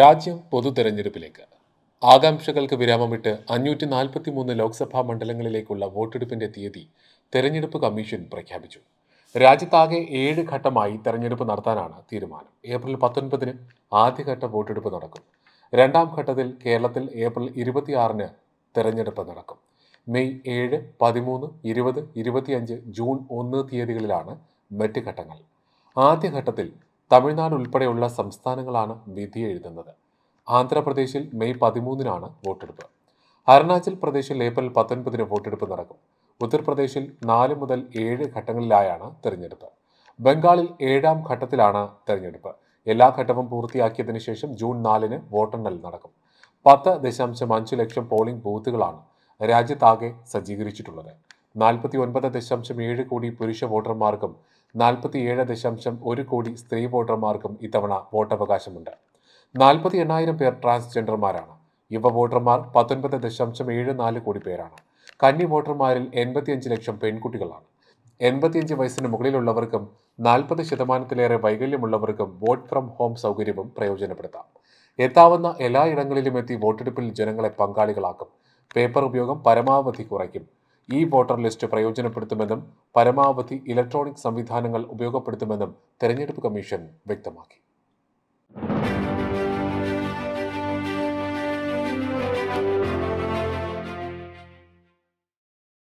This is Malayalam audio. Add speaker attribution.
Speaker 1: രാജ്യം പൊതു തെരഞ്ഞെടുപ്പിലേക്ക്. ആകാംക്ഷകൾക്ക് വിരാമമിട്ട് അഞ്ഞൂറ്റി നാൽപ്പത്തി മൂന്ന് ലോക്സഭാ മണ്ഡലങ്ങളിലേക്കുള്ള വോട്ടെടുപ്പിന്റെ തീയതി തെരഞ്ഞെടുപ്പ് കമ്മീഷൻ പ്രഖ്യാപിച്ചു. രാജ്യത്താകെ ഏഴ് ഘട്ടമായി തെരഞ്ഞെടുപ്പ് നടത്താനാണ് തീരുമാനം. ഏപ്രിൽ പത്തൊൻപതിന് ആദ്യഘട്ട വോട്ടെടുപ്പ് നടക്കും. രണ്ടാം ഘട്ടത്തിൽ കേരളത്തിൽ ഏപ്രിൽ ഇരുപത്തിയാറിന് തെരഞ്ഞെടുപ്പ് നടക്കും. മെയ് ഏഴ് പതിമൂന്ന് ഇരുപത് ഇരുപത്തിയഞ്ച് ജൂൺ ഒന്ന് തീയതികളിലാണ് മറ്റ് ഘട്ടങ്ങൾ. ആദ്യഘട്ടത്തിൽ തമിഴ്നാട് ഉൾപ്പെടെയുള്ള സംസ്ഥാനങ്ങളാണ് വിധി എഴുതുന്നത്. ആന്ധ്രാപ്രദേശിൽ മെയ് പതിമൂന്നിനാണ് വോട്ടെടുപ്പ്. അരുണാചൽ പ്രദേശിൽ ഏപ്രിൽ പത്തൊൻപതിന് വോട്ടെടുപ്പ് നടക്കും. ഉത്തർപ്രദേശിൽ നാല് മുതൽ ഏഴ് ഘട്ടങ്ങളിലായാണ് തെരഞ്ഞെടുപ്പ്. ബംഗാളിൽ ഏഴാം ഘട്ടത്തിലാണ് തെരഞ്ഞെടുപ്പ്. എല്ലാ ഘട്ടവും പൂർത്തിയാക്കിയതിനു ശേഷം ജൂൺ നാലിന് വോട്ടെണ്ണൽ നടക്കും. പത്ത് ദശാംശം അഞ്ച് ലക്ഷം പോളിംഗ് ബൂത്തുകളാണ് രാജ്യത്താകെ സജ്ജീകരിച്ചിട്ടുള്ളത്. നാൽപ്പത്തി ഒൻപത് ദശാംശം ഏഴ് കോടി പുരുഷ വോട്ടർമാർക്കും നാൽപ്പത്തി ഏഴ് ദശാംശം ഒരു കോടി സ്ത്രീ വോട്ടർമാർക്കും ഇത്തവണ വോട്ടവകാശമുണ്ട്. നാൽപ്പത്തി എണ്ണായിരം പേർ ട്രാൻസ്ജെൻഡർമാരാണ്. യുവ വോട്ടർമാർ പത്തൊൻപത് ദശാംശം ഏഴ് നാല് കോടി പേരാണ്. കന്നി വോട്ടർമാരിൽ എൺപത്തിയഞ്ച് ലക്ഷം പെൺകുട്ടികളാണ്. എൺപത്തിയഞ്ച് വയസ്സിന് മുകളിലുള്ളവർക്കും നാൽപ്പത് ശതമാനത്തിലേറെ വൈകല്യമുള്ളവർക്കും വോട്ട് ഫ്രം ഹോം സൗകര്യവും പ്രയോജനപ്പെടുത്താം. എത്താവുന്ന എല്ലായിടങ്ങളിലും എത്തി വോട്ടെടുപ്പിൽ ജനങ്ങളെ പങ്കാളികളാക്കും. പേപ്പർ ഉപയോഗം പരമാവധി കുറയ്ക്കും. ഈ വോട്ടർ ലിസ്റ്റ് പ്രയോജനപ്പെടുത്തുമെന്നും പരമാവധി ഇലക്ട്രോണിക് സംവിധാനങ്ങൾ ഉപയോഗപ്പെടുത്തുമെന്നും തെരഞ്ഞെടുപ്പ് കമ്മീഷൻ വ്യക്തമാക്കി.